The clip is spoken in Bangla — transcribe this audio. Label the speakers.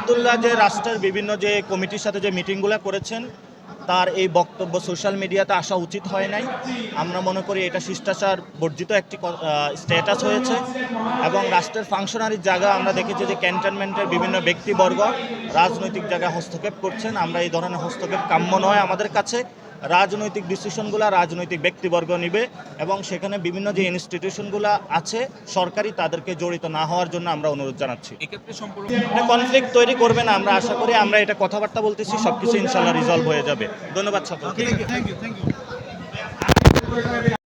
Speaker 1: আবদুল্লাহ যে রাষ্ট্রের বিভিন্ন যে কমিটির সাথে যে মিটিংগুলো করেছেন, তার এই বক্তব্য সোশ্যাল মিডিয়াতে আসা উচিত হয় নাই। আমরা মনে করি এটা শিষ্টাচার বর্জিত একটি স্ট্যাটাস হয়েছে এবং রাষ্ট্রের ফাংশনারির জায়গা আমরা দেখেছি যে ক্যান্টনমেন্টের বিভিন্ন ব্যক্তিবর্গ রাজনৈতিক জায়গায় হস্তক্ষেপ করছেন। আমরা এই ধরনের হস্তক্ষেপ কাম্য নয় আমাদের কাছে। রাজনৈতিক ডিসিশনগুলো রাজনৈতিক ব্যক্তিবর্গ নিবে এবং সেখানে বিভিন্ন যে ইনস্টিটিউশনগুলো আছে সরকারি তাদেরকে জড়িত না হওয়ার জন্য আমরা অনুরোধ জানাচ্ছি। এটা কনফ্লিক্ট তৈরি করবে না আমরা আশা করি আমরা এটা কথাবার্তা বলতেছি সবকিছু ইনশাল্লাহ রিজলভ হয়ে যাবে। ধন্যবাদ সকলকে।